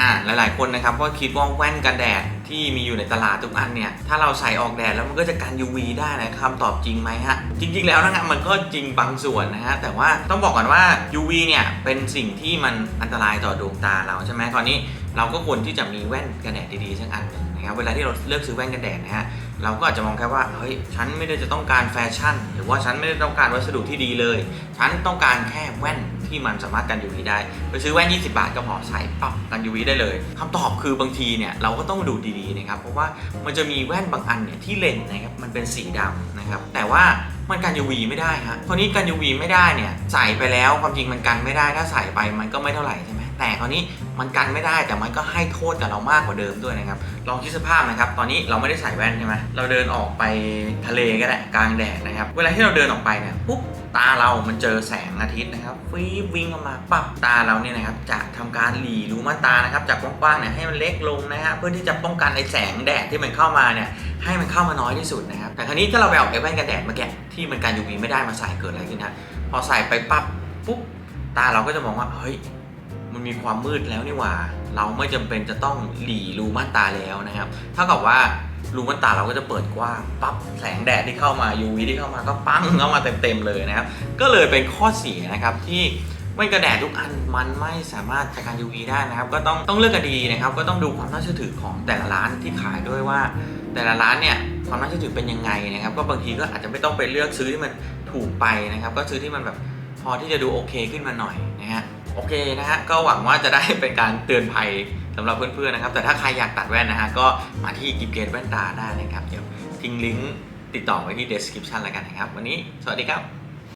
อ่าหลาย ๆ คนนะครับก็คิดว่าแว่นกันแดดที่มีอยู่ในตลาดทุกอันเนี่ยถ้าเราใส่ออกแดดแล้วมันก็จะกัน UV ได้นะคำตอบจริงไหมฮะ จริง ๆ แล้วนะครับมันก็จริงบางส่วนนะฮะแต่ว่าต้องบอกก่อนว่า UV เนี่ยเป็นสิ่งที่มันอันตรายต่อดวงตาเราใช่ไหมคราวนี้ เราก็ควรที่จะมีแว่นกันแดดดีๆสักอันหนึ่งนะครับเวลาที่เราเลือกซื้อแว่นกันแดดนะฮะเราก็อาจจะมองแค่ว่าเฮ้ยฉันไม่ได้จะต้องการแฟชั่น หรือว่าฉันไม่ได้ต้องการวัสดุที่ดีเลย ฉันต้องการแค่แว่นที่มันสามารถกัน UV ได้ไปซื้อแว่น 20 บาทก็พอใส่ปั๊บกัน UV ได้เลยคำตอบคือบางทีเนี่ยเราก็ต้องดูดีๆนะครับเพราะว่ามันจะมีแว่นบางอันเนี่ยที่เลนนะครับมันเป็นสีดำนะครับแต่ว่ามันกัน UV ไม่ได้ฮะคราวนี้กัน UV ไม่ได้เนี่ยใส่ไปแล้วความจริงมันกันไม่ได้ถ้าใส่ไปมันก็ไม่เท่าไหร่ใช่ไหม แต่คราวนี้มันกันไม่ได้แต่มันก็ให้โทษกับเรามากกว่าเดิมด้วยนะครับ ลองคิดสภาพนะครับ ตอนนี้เราไม่ได้ใส่แว่นใช่ไหมเราเดินออกไปทะเลก็ได้กลางแดดนะครับ เวลาที่เราเดินออกไปเนี่ยปุ๊บตาเรามันเจอแสงอาทิตย์นะครับฟีบวิ่งเข้ามาปั๊บตาเราเนี่ยนะครับจะทำการหลีรูม่านตานะครับจากกว้างๆเนี่ยให้มันเล็กลงนะฮะเพื่อที่จะป้องกันไอ้แสงแดดที่มันเข้ามาเนี่ยให้มันเข้ามาน้อยที่สุดนะครับแต่คราวนี้ถ้าเราไปเอาไอ้แว่นกันแดดมาแกะที่มันกัน UV ไม่ได้มาใส่เกิดอะไรขึ้นฮะพอใส่ไปปั๊บปุ๊บตาเราก็จะมองว่าเฮ้ย มันมีความมืดแล้วนี่หว่า เราไม่จำเป็นจะต้องหลีรูม่านตาแล้วนะครับเท่ากับว่ารูม่านตาเราก็จะเปิดกว้างปั๊บแสงแดดที่เข้ามา UV ที่เข้ามาก็ปั้งเข้ามาเต็มๆเลยนะครับ ก็เลยเป็นข้อเสียนะครับที่แว่นกระแดดทุกอันมันไม่สามารถจัดการ UV ได้นะครับ ก็ต้องต้องเลือกกันดีนะครับ ก็ต้องดูความน่าเชื่อถือของแต่ละร้านที่ขายด้วยว่า แต่ละร้านเนี่ยความน่าเชื่อถือเป็นยังไงนะครับ ก็บางทีก็อาจจะไม่ต้องไปเลือกซื้อที่มันถูกไปนะครับ ก็ซื้อที่มันแบบพอที่จะดูโอเคขึ้นมาหน่อยนะฮะ โอเคนะฮะก็หวังว่าจะได้เป็นการเตือนภัยสำหรับเพื่อนๆนะครับ แต่ถ้าใครอยากตัดแว่นนะฮะก็มาที่กิฟเกตแว่นตาได้นะครับ เดี๋ยวทิ้งลิงก์ติดต่อไว้ที่ description แล้วกันนะครับ วันนี้สวัสดีครับ